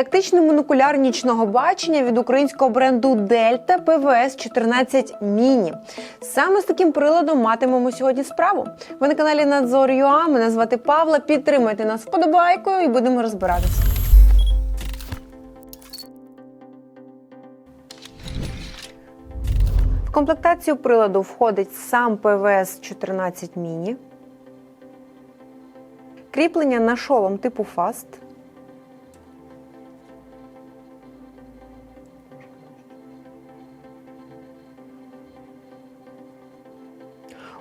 Тактичний монокуляр нічного бачення від українського бренду Дельта ПВС 14 Міні. Саме з таким приладом матимемо сьогодні справу. Ви на каналі Надзор ЮА. Мене звати Павла. Підтримайте нас вподобайкою і будемо розбиратися. В комплектацію приладу входить сам ПВС 14 Міні, кріплення на шолом типу FAST,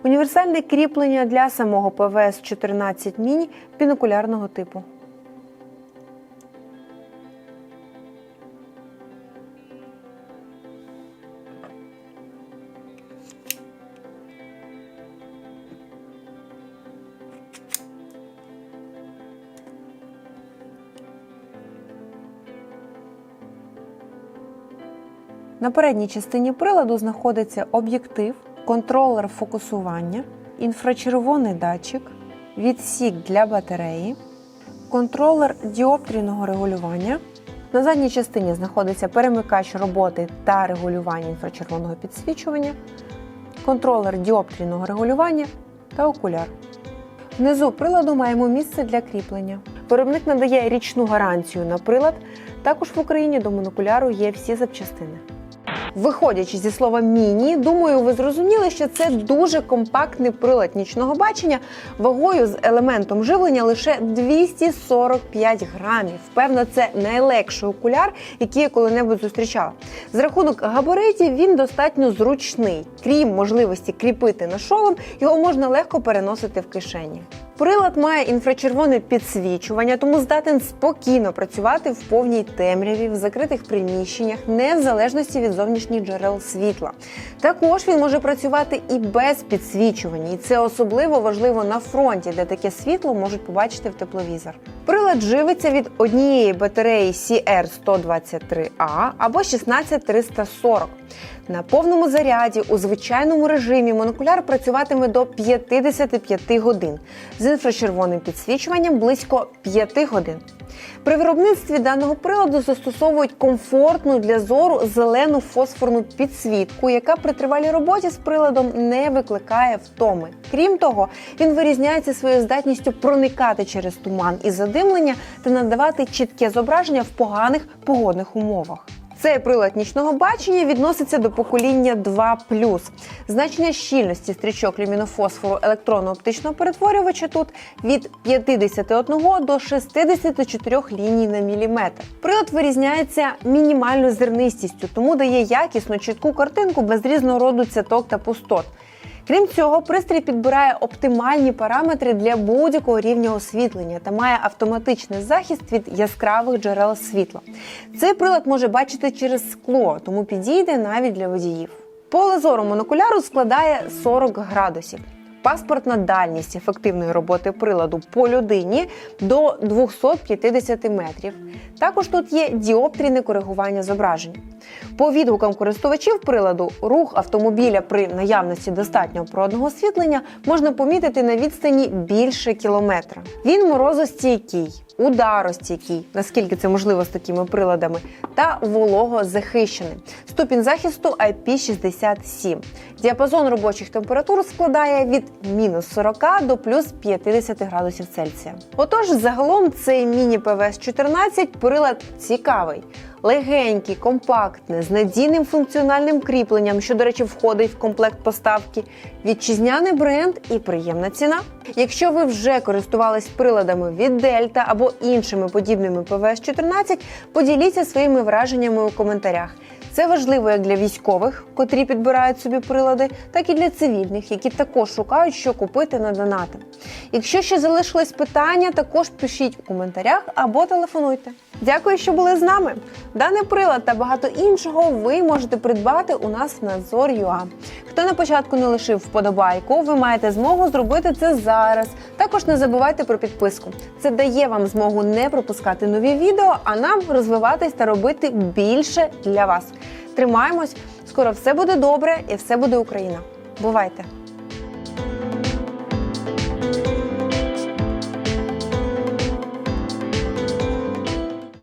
універсальне кріплення для самого ПВС 14 Міні пінокулярного типу. На передній частині приладу знаходиться об'єктив, контролер фокусування, інфрачервоний датчик, відсік для батареї, контролер діоптрійного регулювання. На задній частині знаходиться перемикач роботи та регулювання інфрачервоного підсвічування, контролер діоптрійного регулювання та окуляр. Внизу приладу маємо місце для кріплення. Виробник надає річну гарантію на прилад. Також в Україні до монокуляру є всі запчастини. Виходячи зі слова міні, думаю, ви зрозуміли, що це дуже компактний прилад нічного бачення вагою з елементом живлення лише 245 грамів. Певно, це найлегший окуляр, який я коли-небудь зустрічала. З рахунок габаритів він достатньо зручний. Крім можливості кріпити на шолом, його можна легко переносити в кишені. Прилад має інфрачервоне підсвічування, тому здатен спокійно працювати в повній темряві в закритих приміщеннях, не в залежності від зовнішніх джерел світла. Також він може працювати і без підсвічування, і це особливо важливо на фронті, де таке світло можуть побачити в тепловізор. Прилад живиться від однієї батареї CR123A або 16340. На повному заряді у звичайному режимі монокуляр працюватиме до 55 годин з інфрачервоним підсвічуванням близько 5 годин. При виробництві даного приладу застосовують комфортну для зору зелену фосфорну підсвітку, яка при тривалій роботі з приладом не викликає втоми. Крім того, він вирізняється своєю здатністю проникати через туман і задимлення та надавати чітке зображення в поганих погодних умовах. Цей прилад нічного бачення відноситься до покоління 2 Значення щільності стрічок люмінофосфору електронно-оптичного перетворювача тут від 51 до 64 ліній на міліметр. Прилад вирізняється мінімальною зернистістю, тому дає якісну чітку картинку без різного роду цяток та пустот. Крім цього, пристрій підбирає оптимальні параметри для будь-якого рівня освітлення та має автоматичний захист від яскравих джерел світла. Цей прилад може бачити через скло, тому підійде навіть для водіїв. Поле зору монокуляру складає 40 градусів. Паспортна дальність ефективної роботи приладу по людині до 250 метрів. Також тут є діоптрійне коригування зображень. По відгукам користувачів приладу рух автомобіля при наявності достатнього природного освітлення можна помітити на відстані більше кілометра. Він морозостійкий, ударостійкий, наскільки це можливо з такими приладами, та вологозахищений. Ступінь захисту IP67. Діапазон робочих температур складає від мінус 40 до плюс 50 градусів Цельсія. Отож, загалом цей міні ПВС 14 прилад цікавий. Легенький, компактне, з надійним функціональним кріпленням, що, до речі, входить в комплект поставки, вітчизняний бренд і приємна ціна. Якщо ви вже користувались приладами від Дельта або іншими подібними ПВС 14, поділіться своїми враженнями у коментарях. Це важливо як для військових, котрі підбирають собі прилади, так і для цивільних, які також шукають, що купити на донати. Якщо ще залишились питання, також пишіть у коментарях або телефонуйте. Дякую, що були з нами. Даний прилад та багато іншого ви можете придбати у нас в Надзор.ua. Хто на початку не лишив вподобайку, ви маєте змогу зробити це зараз. Також не забувайте про підписку. Це дає вам змогу не пропускати нові відео, а нам розвиватись та робити більше для вас. Тримаємось, скоро все буде добре і все буде Україна. Бувайте!